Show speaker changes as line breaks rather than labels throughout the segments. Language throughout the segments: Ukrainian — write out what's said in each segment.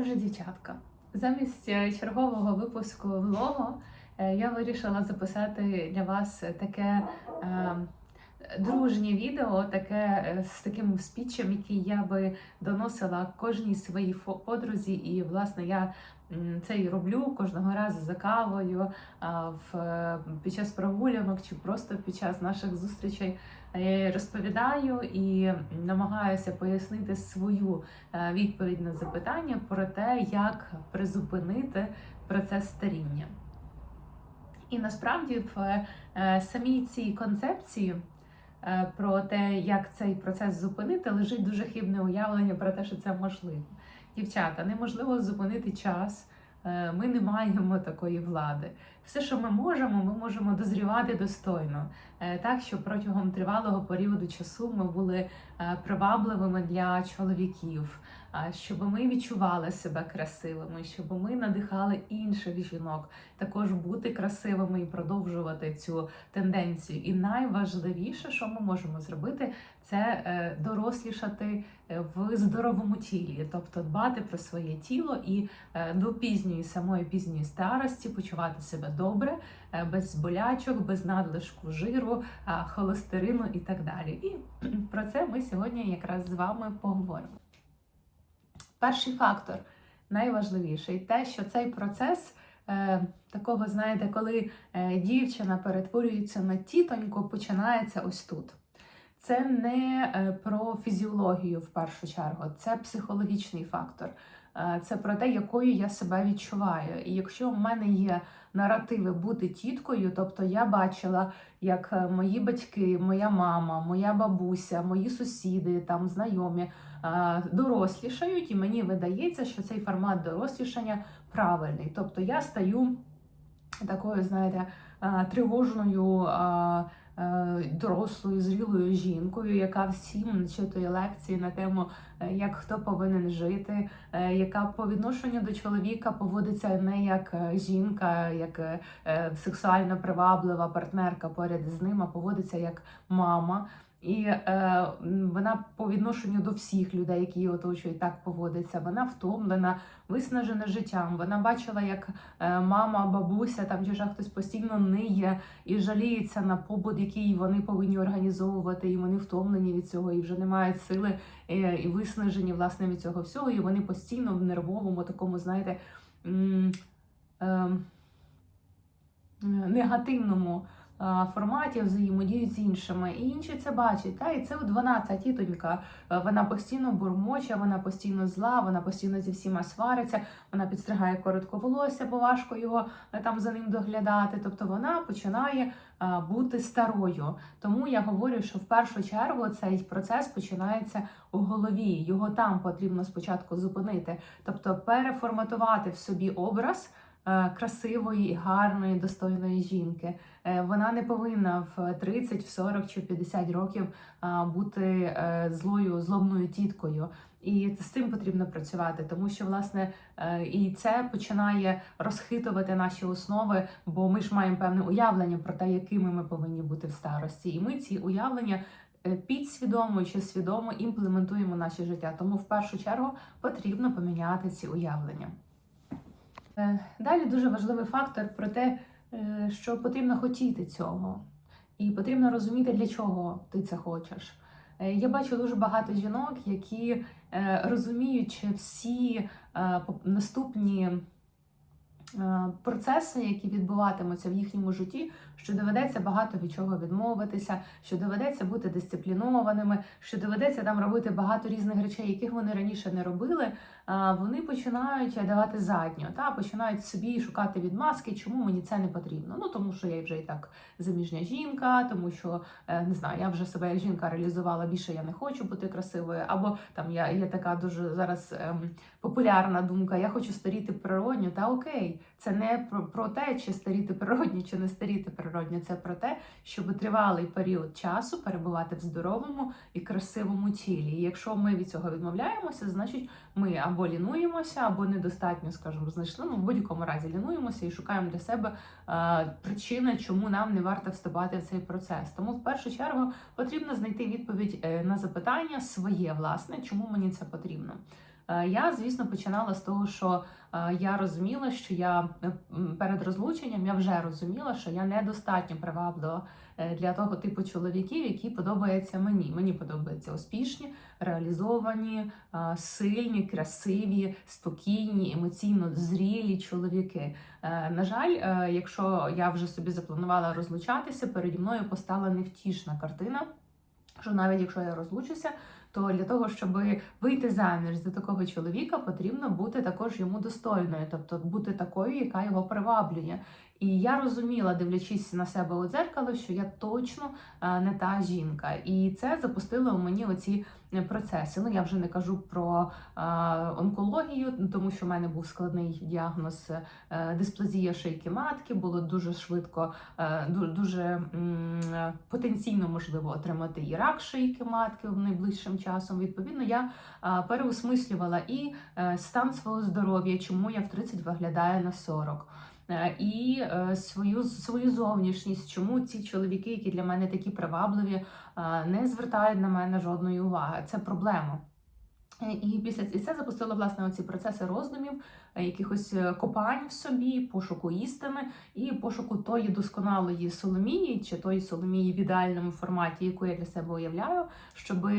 Отже, дівчатка, замість е, чергового випуску влогу е, я вирішила записати для вас таке е, дружнє відео, таке е, з таким спічем, який я би доносила кожній своїй подрузі. І, власне, я це і роблю кожного разу за кавою, в, під час прогулянок чи просто під час наших зустрічей. Е, Розповідаю і намагаюся пояснити свою е, відповідь на запитання про те, як призупинити процес старіння. І насправді в е, самій цій концепції про те, як цей процес зупинити, лежить дуже хибне уявлення про те, що це можливо. Дівчата, неможливо зупинити час. Е, Ми не маємо такої влади. Все, що ми можемо, ми можемо дозрівати достойно, е, так що протягом тривалого періоду часу ми були е, привабливими для чоловіків, щоб ми відчували себе красивими, щоб ми надихали інших жінок також бути красивими і продовжувати цю тенденцію. І найважливіше, що ми можемо зробити, це е, дорослішати е, в здоровому тілі, тобто дбати про своє тіло і е, до пізньої самої пізньої старості почувати себе добре, без болячок, без надлишку жиру, холестерину і так далі. І про це ми сьогодні якраз з вами поговоримо. Перший фактор, найважливіший, те, що цей процес е, такого, знаєте, коли е, дівчина перетворюється на тітоньку, починається ось тут. Це не е, про фізіологію в першу чергу, це психологічний фактор. Це про те, якою я себе відчуваю. І якщо в мене є наративи бути тіткою, тобто я бачила, як е, мої батьки, моя мама, моя бабуся, мої сусіди, там знайомі е, дорослішають, і мені видається, що цей формат дорослішання правильний. Тобто я стаю такою, знаєте, е, тривожною. Е, Дорослою зрілою жінкою, яка всім читує лекції на тему, е, як хто повинен жити, е, яка по відношенню до чоловіка поводиться не як жінка, як сексуально приваблива партнерка поряд з ним, а поводиться як мама. І е, вона по відношенню до всіх людей, які її оточують, так поводиться. Вона втомлена, виснажена життям. Вона бачила, як е, мама, бабуся там чи хтось постійно ниє і жаліється на побут, який вони повинні організовувати, і вони втомлені від цього, і вже не мають сили е, і виснажені власне від цього всього. І вони постійно в нервовому такому, знаєте. ем, негативному форматі взаємодіють з іншими, і інші це бачать. Та і це вона, ця тітонька, е, вона постійно бурмоче, вона постійно зла, вона постійно зі всіма свариться, вона підстригає коротко волосся, бо важко його е, там за ним доглядати. Тобто вона починає бути старою. Тому я говорю, що в першу чергу цей процес починається у голові. Його там потрібно спочатку зупинити, тобто переформатувати в собі образ е, красивої, гарної, достойної жінки. Е, Вона не повинна в 30, в 40 чи в 50 років бути е, злою, злобною тіткою. І з цим потрібно працювати, тому що власне е, і це починає розхитувати наші основи, бо ми ж маємо певне уявлення про те, якими ми повинні бути в старості, і ми ці уявлення. е, Підсвідомо чи свідомо імплементуємо наше життя, тому в першу чергу потрібно поміняти ці уявлення. Е, Далі дуже важливий фактор про те, е, що потрібно хотіти цього, і потрібно розуміти, для чого ти це хочеш. Е, Я бачу дуже багато жінок, які розуміючи всі наступні процеси, які відбуватимуться в їхньому житті, що доведеться багато від чого відмовитися, що доведеться бути дисциплінованими, що доведеться там робити багато різних речей, яких вони раніше не робили. Вони починають давати задню, та починають собі шукати відмазки, чому мені це не потрібно. Ну тому що я вже і так заміжня жінка, тому що е, не знаю, я вже себе як жінка реалізувала більше, я не хочу бути красивою, або там я є така дуже зараз ем, популярна думка. Я хочу старіти природньо. Та окей, це не про, про те, чи старіти природньо, чи не старіти природньо. Це про те, щоб тривалий період часу перебувати в здоровому і красивому тілі. І якщо ми від цього відмовляємося, значить ми або лінуємося, або недостатньо, скажімо, знайшли. Ну, в будь-якому разі лінуємося і шукаємо для себе е, причини, чому нам не варто вступати в цей процес. Тому в першу чергу потрібно знайти відповідь е, на запитання своє, власне, чому мені це потрібно. Е, Я, звісно, починала з того, що я розуміла, що я перед розлученням я вже розуміла, що я недостатньо приваблива для того типу чоловіків, які подобаються мені. Мені подобаються успішні, реалізовані, е, сильні, красиві, спокійні, емоційно зрілі чоловіки. Е, На жаль, е, якщо я вже собі запланувала розлучатися, переді мною постала невтішна картина. Що навіть якщо я розлучуся, то для того, щоб вийти заміж за такого чоловіка, потрібно бути також йому достойною, тобто бути такою, яка його приваблює. І я розуміла, дивлячись на себе у дзеркало, що я точно е, не та жінка, і це запустило у мені оці е, процеси. Ну я вже не кажу про е, онкологію, тому що в мене був складний діагноз дисплазія шийки матки. Було дуже швидко, дуже потенційно можливо отримати і рак шийки матки в найближчим часом. Відповідно, я переосмислювала і стан свого здоров'я, чому я в 30 виглядаю на 40. Е, І е, свою свою зовнішність, чому ці чоловіки, які для мене такі привабливі, е, не звертають на мене жодної уваги. Це проблема. Е, І після і це запустило власне оці процеси роздумів, е, якихось е, копань в собі, пошуку істини і пошуку тої досконалої Соломії, чи тої Соломії в ідеальному форматі, яку я для себе уявляю, щоб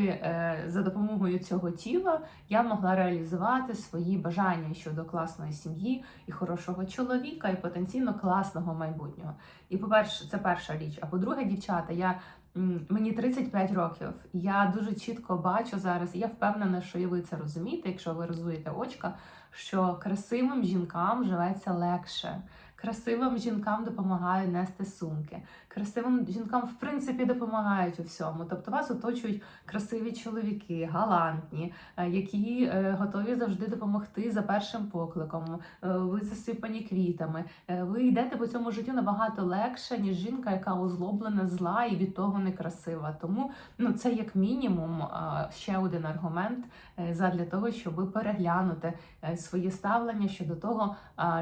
за допомогою цього тіла я могла реалізувати свої бажання щодо класної сім'ї і хорошого чоловіка, і потенційно класного майбутнього. І по-перше, це перша річ. А по-друге, дівчата, я Мені 35 років. Я дуже чітко бачу зараз. Я впевнена, що і ви це розумієте, якщо ви розуєте очка, що красивим жінкам живеться легше. Красивим жінкам допомагає нести сумки. Красивим жінкам, в принципі, допомагають у всьому. Тобто вас оточують красиві чоловіки, галантні, е, які е, готові завжди допомогти за першим покликом. Е, Ви засипані квітами. Ви йдете по цьому життю набагато легше, ніж жінка, яка озлоблена, зла і від того некрасива. Тому ну це як мінімум ще один аргумент задля того, щоб переглянути е, своє ставлення щодо того,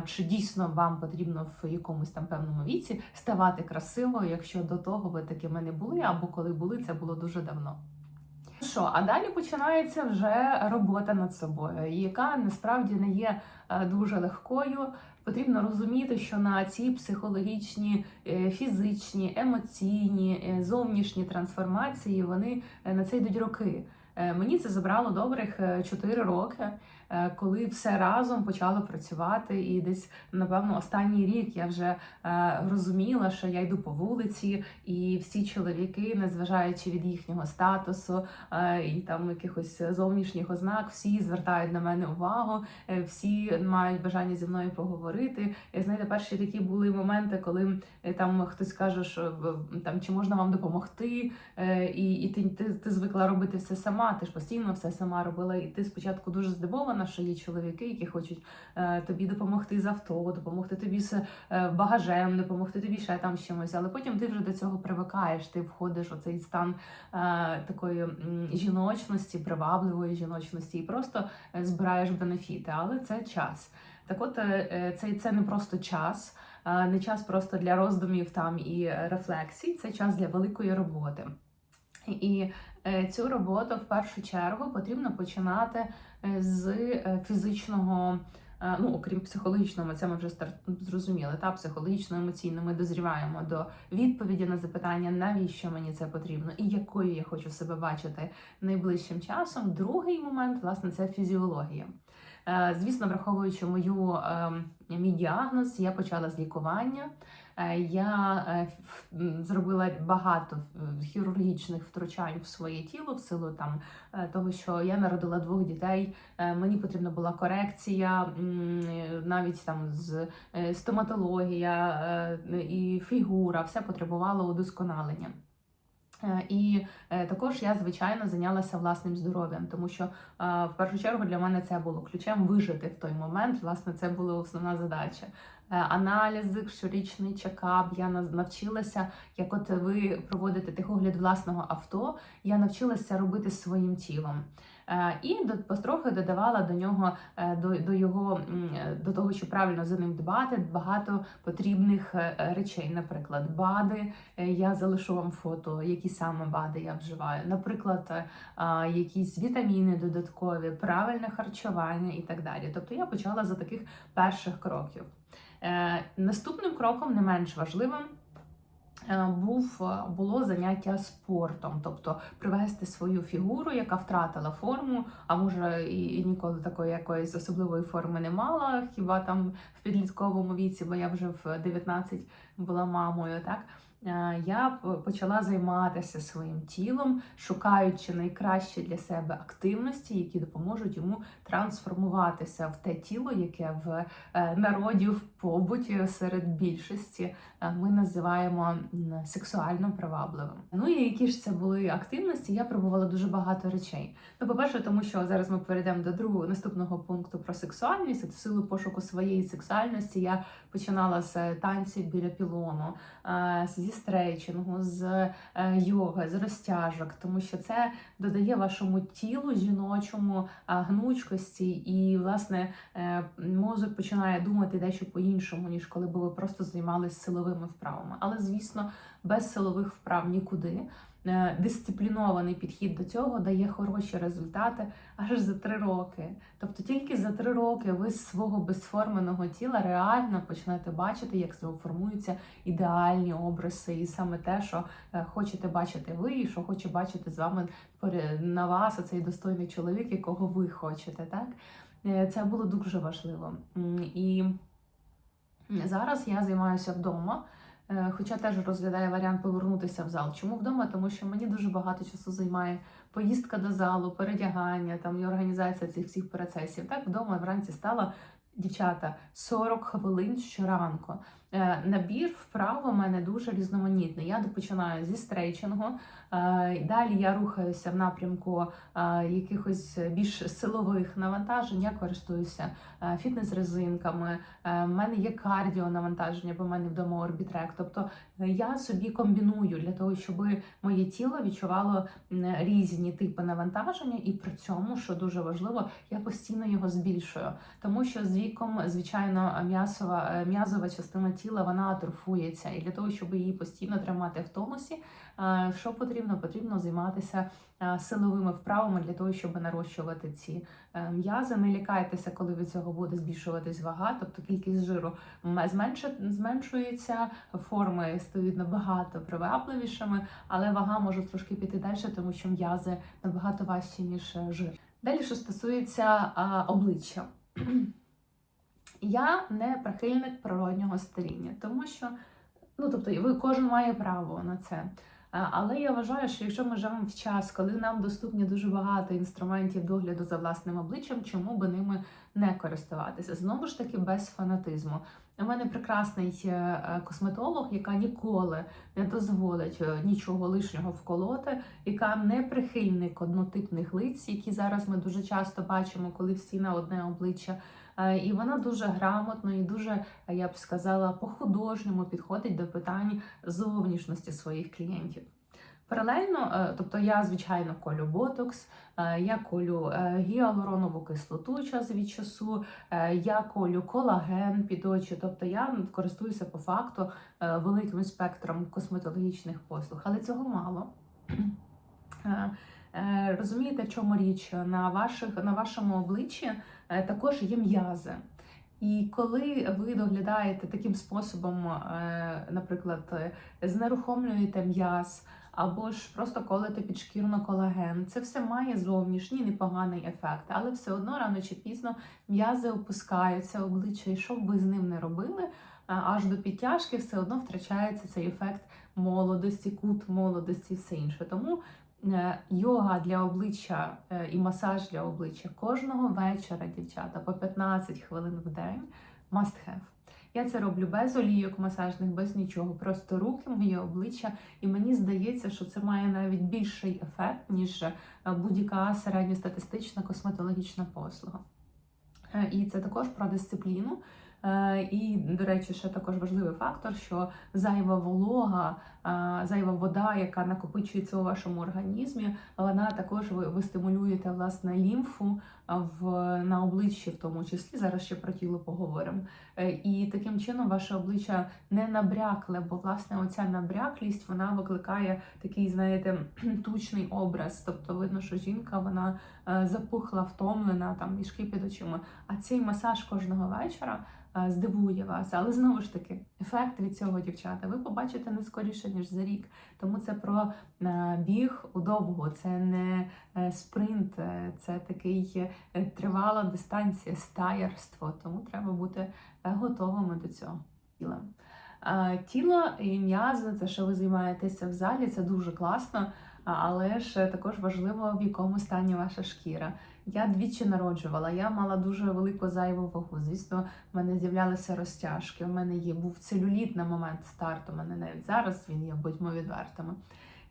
чи дійсно вам потрібно в якомусь там певному віці ставати красивою, якщо до того ви такими не були, або коли були, це було дуже давно. Що, а далі починається вже робота над собою, яка насправді не є е, дуже легкою. Потрібно розуміти, що на ці психологічні, е, фізичні, емоційні, е, зовнішні трансформації вони на це йдуть роки. Мені це забрало добрих 4 роки, коли все разом почало працювати. І десь, напевно, останній рік я вже е, розуміла, що я йду по вулиці, і всі чоловіки, незважаючи від їхнього статусу е, і там якихось зовнішніх ознак, всі звертають на мене увагу, е, всі мають бажання зі мною поговорити. І знаєте, перші такі були моменти, коли е, там хтось каже, що там чи можна вам допомогти, е, і, і ти, ти, ти звикла робити все сама. Ти ж постійно все сама робила. І ти спочатку дуже здивована, що є чоловіки, які хочуть е, тобі допомогти з авто, допомогти тобі з е, багажем, допомогти тобі ще там з чимось. Але потім ти вже до цього привикаєш. Ти входиш у цей стан е, такої жіночності, привабливої жіночності, і просто е, збираєш бенефіти. Але це час. Так, от е, е, це, це не просто час, е, не час просто для роздумів там і рефлексій, це час для великої роботи. І е, цю роботу в першу чергу потрібно починати е, з е, фізичного. Ну, окрім психологічного, це ми вже стар... зрозуміли. Та психологічно, емоційно ми дозріваємо до відповіді на запитання, навіщо мені це потрібно, і якою я хочу себе бачити найближчим часом. Другий момент, власне, це фізіологія. Звісно, враховуючи мою ем, мій діагноз, я почала з лікування. Е, Я е, зробила багато хірургічних втручань в своє тіло в силу там е, того, що я народила двох дітей. Мені потрібна була корекція, навіть там з стоматологія і фігура, все потребувало удосконалення. І також я звичайно зайнялася власним здоров'ям, тому що в першу чергу для мене це було ключем вижити в той момент. Власне, це була основна задача. Е, Аналізи, щорічний чекап. Я навчилася, як от ви проводите техогляд власного авто. Я навчилася робити своїм тілом. Е, І потрохи додавала до нього е, до, до його до того, що правильно за ним дбати, багато потрібних речей. Наприклад, БАДи. Я залишу вам фото, які саме БАДи я вживаю. Наприклад, якісь вітаміни додаткові, правильне харчування і так далі. Тобто я почала за таких перших кроків. Е, Наступним кроком, не менш важливим, е, був е, було заняття спортом, тобто привести свою фігуру, яка втратила форму, а може і, ніколи такої якоїсь особливої форми не мала, хіба там в підлітковому віці, бо я вже в 19 була мамою, так. Е, Я почала займатися своїм тілом, шукаючи найкращі для себе активності, які допоможуть йому трансформуватися в те тіло, яке в е, народі в побуті серед більшості е, ми називаємо сексуально привабливим. Ну і які ж це були активності? Я пробувала дуже багато речей. Ну, по-перше, тому що зараз ми перейдемо до другого наступного пункту про сексуальність. В силу пошуку своєї сексуальності я починала з танців біля пілону, е, зі стрейчингу, з е, йоги, з розтяжок, тому що це додає вашому тілу жіночому е, гнучкості, і власне е, мозок починає думати дещо по-іншому, ніж коли би ви просто займалися силовими вправами. Але звісно, без силових вправ нікуди. Е, Дисциплінований підхід до цього дає хороші результати аж за три роки. Тобто тільки за три роки ви з свого безформеного тіла реально почнете бачити, як формуються ідеальні образи, і саме те, що е, хочете бачити ви, і що хоче бачити з вами на вас оцей достойний чоловік, якого ви хочете. Так Е, це було дуже важливо. І зараз я займаюся вдома. Е, Хоча теж розглядає варіант повернутися в зал. Чому вдома? Тому що мені дуже багато часу займає поїздка до залу, передягання там і організація цих всіх процесів. Так вдома вранці стала дівчата 40 хвилин щоранку. Е, Набір вправ у мене дуже різноманітний. Я починаю зі стрейчингу, е, далі я рухаюся в напрямку е, якихось більш силових навантажень. Я користуюся фітнес-резинками. В мене є кардіо навантаження, бо в мене вдома орбітрек. Тобто я собі комбіную для того, щоб моє тіло відчувало різні типи навантаження, і при цьому, що дуже важливо, я постійно його збільшую. Тому що з віком, звичайно, м'ясова м'язова частина тіла вона атрофується, і для того, щоб її постійно тримати в тонусі, е, що потрібно? Потрібно займатися е, силовими вправами для того, щоб нарощувати ці е, м'язи. Не лякайтеся, коли від цього буде збільшуватись вага, тобто кількість жиру зменшується, форми стають набагато привабливішими, але вага може трошки піти далі, тому що м'язи набагато важчі, ніж жир. Далі, що стосується обличчя. Я не прихильник природнього старіння, тому що ну тобто ви кожен має право на це. Але я вважаю, що якщо ми живемо в час, коли нам доступні дуже багато інструментів догляду за власним обличчям, чому би ними не користуватися? Знову ж таки, без фанатизму. У мене прекрасний е, е, косметолог, яка ніколи не дозволить е, нічого лишнього вколоти, яка не прихильник однотипних лиць, які зараз ми дуже часто бачимо, коли всі на одне обличчя. І вона дуже грамотно і дуже, я б сказала, по-художньому підходить до питань зовнішності своїх клієнтів. Паралельно, е, тобто я, звичайно, колю ботокс, е, я колю е, гіалуронову кислоту час від часу, я колю колаген під очі, тобто я користуюся по факту великим спектром косметологічних послуг, але цього мало. Розумієте, в чому річ? На, ваших, на вашому обличчі також є м'язи. І коли ви доглядаєте таким способом, е, наприклад, знерухомлюєте м'яз або ж просто колите підшкірно колаген, це все має зовнішній непоганий ефект, але все одно рано чи пізно м'язи опускаються обличчя, і що б ви з ним не робили, е, аж до підтяжки все одно втрачається цей ефект молодості, кут молодості все інше. Тому йога для обличчя е, і масаж для обличчя кожного вечора, дівчата, по 15 хвилин в день must have. Я це роблю без олійок масажних, без нічого. Просто руки, моє обличчя, і мені здається, що це має навіть більший ефект, ніж е, будь-яка середньостатистична косметологічна послуга. Е, І це також про дисципліну. Е, І, до речі, ще також важливий фактор, що зайва волога, е, зайва вода, яка накопичується у вашому організмі, вона також ви, ви стимулюєте власне лімфу в на обличчі, в тому числі. Зараз ще про тіло поговоримо. І таким чином ваше обличчя не набрякле, бо власне оця набряклість вона викликає такий, знаєте, тучний образ. Тобто видно, що жінка вона запухла, втомлена, там мішки під очима. А цей масаж кожного вечора е, здивує вас. Але знову ж таки, ефект від цього дівчата ви побачите не скоріше ніж за рік. Тому це про е, біг удовго, це не е, спринт, е, це такий е, тривала дистанція, стаєрство. Тому треба бути е, готовими до цього тіла. Е, Тіло і м'язи, це що ви займаєтеся в залі, це дуже класно, але ж також важливо, в якому стані ваша шкіра. Я двічі народжувала, я мала дуже велику зайву вагу. Звісно, в мене з'являлися розтяжки. У мене є був целюліт на момент старту. У мене навіть зараз він є, будьмо відвертими.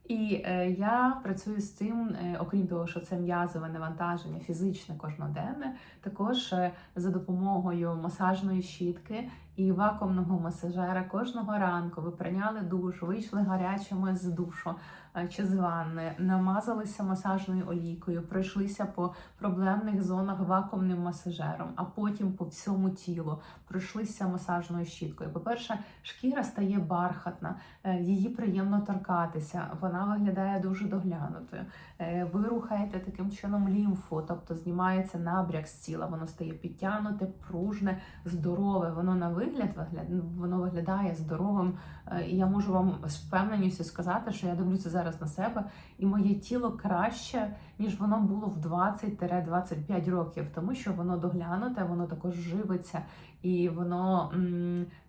І е, я працюю з цим, е, окрім того, що це м'язове навантаження, фізичне кожноденне, також е, за допомогою масажної щітки і вакуумного масажера кожного ранку ви прийняли душ, вийшли гарячими з душу е, чи з ванни, намазалися масажною олійкою, пройшлися по проблемних зонах вакуумним масажером, а потім по всьому тілу пройшлися масажною щіткою. По-перше, шкіра стає бархатна, е, її приємно торкатися, вона виглядає дуже доглянутою. Е, Ви рухаєте таким чином лімфу, тобто знімається набряк з тіла, воно стає підтягнуте, пружне, здорове. Воно на вигляд вигляд, воно виглядає здоровим. Е, І я можу вам з впевненістю сказати, що я дивлюся зараз на себе, і моє тіло краще, ніж воно було в 20-25 років, тому що воно доглянуте, воно також живиться, і воно,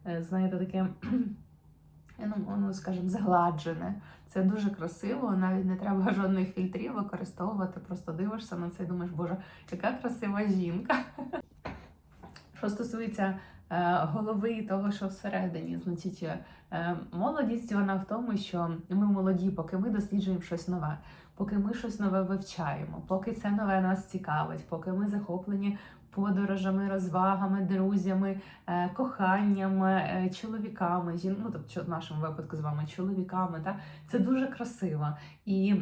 е, знаєте, таке. Ну, воно, скажімо, згладжене. Це дуже красиво, навіть не треба жодних фільтрів використовувати. Просто дивишся на це і думаєш, боже, яка красива жінка. Що стосується голови і того, що всередині, значить, е, молодість вона в тому, що ми молоді, поки ми досліджуємо щось нове, поки ми щось нове вивчаємо, поки це нове нас цікавить, поки ми захоплені подорожами, розвагами, друзями, е, коханнями, е, чоловіками, жін... ну, тобто в нашому випадку з вами чоловіками. Та? Це дуже красиво. І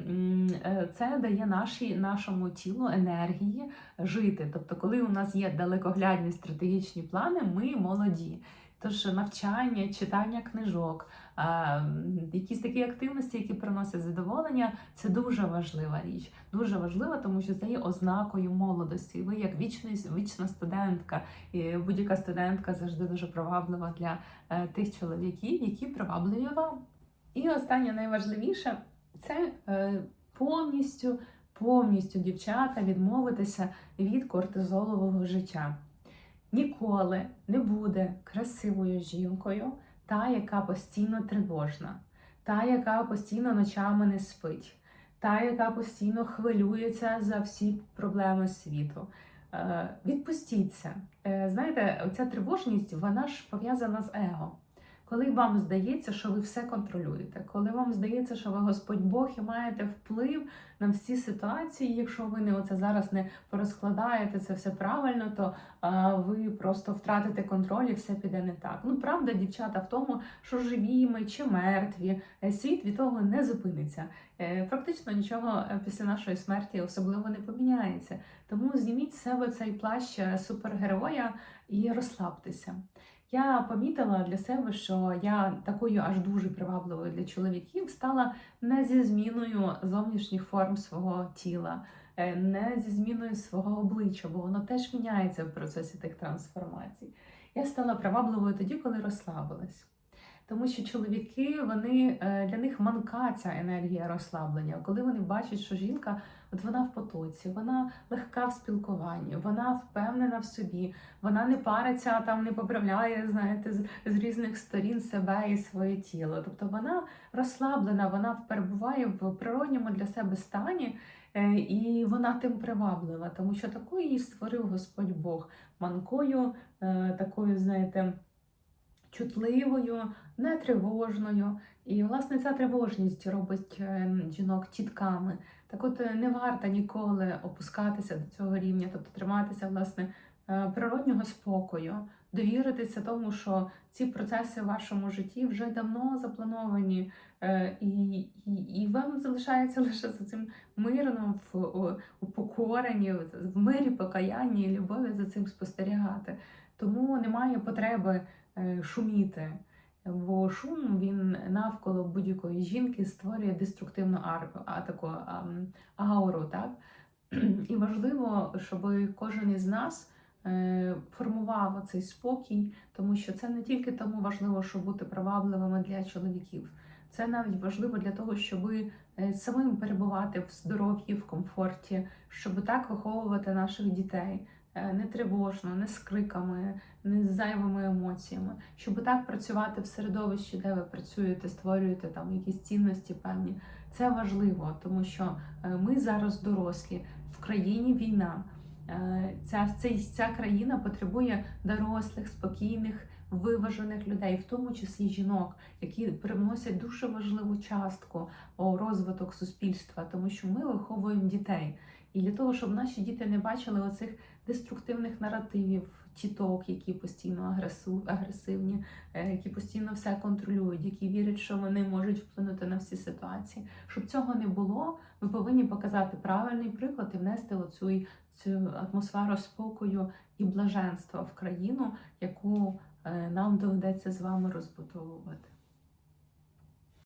е, це дає нашій, нашому тілу енергії жити. Тобто, коли у нас є далекоглядні стратегічні плани, ми молоді. Тож навчання, читання книжок, якісь такі активності, які приносять задоволення, це дуже важлива річ. Дуже важлива, тому що це є ознакою молодості. Ви як вічний, вічна студентка, і будь-яка студентка завжди дуже приваблива для е, тих чоловіків, які привабливі вам. І останнє найважливіше це е, повністю, повністю дівчата відмовитися від кортизолового життя. Ніколи не буде красивою жінкою та, яка постійно тривожна, та, яка постійно ночами не спить, та, яка постійно хвилюється за всі проблеми світу. Е, Відпустіться. Е, Знаєте, оця тривожність, вона ж пов'язана з его. Коли вам здається, що ви все контролюєте, коли вам здається, що ви Господь Бог і маєте вплив на всі ситуації, якщо ви не оце зараз не порозкладаєте це все правильно, то а, ви просто втратите контроль і все піде не так. Ну правда, дівчата, в тому, що живі ми чи мертві, е, світ від того не зупиниться. Е, Практично нічого е, після нашої смерті особливо не поміняється. Тому зніміть з себе цей плащ супергероя і розслабтеся. Я помітила для себе, що я такою аж дуже привабливою для чоловіків стала не зі зміною зовнішніх форм свого тіла, е, не зі зміною свого обличчя, бо воно теж міняється в процесі тих трансформацій. Я стала привабливою тоді, коли розслабилась. Тому що чоловіки, вони е, для них манка ця енергія розслаблення. Коли вони бачать, що жінка, от вона в потоці, вона легка в спілкуванні, вона впевнена в собі, вона не париться, там не поправляє, знаєте, з, з різних сторін себе і своє тіло. Тобто вона розслаблена, вона перебуває в природньому для себе стані, е, і вона тим приваблива, тому що такою її створив Господь Бог манкою, е, такою, знаєте, чутливою, нетривожною. І, власне, ця тривожність робить е, жінок тітками. Так от е, не варто ніколи опускатися до цього рівня, тобто триматися, власне, е, природнього спокою, довіритися тому, що ці процеси в вашому житті вже давно заплановані, і, і, і вам залишається лише за цим мирно в упокоренні, в мирі, покаянні і любові за цим спостерігати. Тому немає потреби шуміти. Бо шум він навколо будь-якої жінки створює деструктивну арку, а таку ауру, так? І важливо, щоб кожен із нас е, формував цей спокій, тому що це не тільки тому важливо, щоб бути привабливими для чоловіків. Це навіть важливо для того, щоб е, самим перебувати в здоров'ї, в комфорті, щоб так виховувати наших дітей. Е, Не тривожно, не з криками, не з зайвими емоціями, щоб так працювати в середовищі, де ви працюєте, створюєте там якісь цінності певні. Це важливо, тому що е, ми зараз дорослі, в країні війна. Е, Ця, ця країна потребує дорослих, спокійних, виважених людей, в тому числі жінок, які привносять дуже важливу частку у розвиток суспільства, тому що ми виховуємо дітей. І для того, щоб наші діти не бачили оцих деструктивних наративів, тіток, які постійно агресу, агресивні, е, які постійно все контролюють, які вірять, що вони можуть вплинути на всі ситуації. Щоб цього не було, ми повинні показати правильний приклад і внести оцю цю атмосферу спокою і блаженства в країну, яку е, нам доведеться з вами розбудовувати.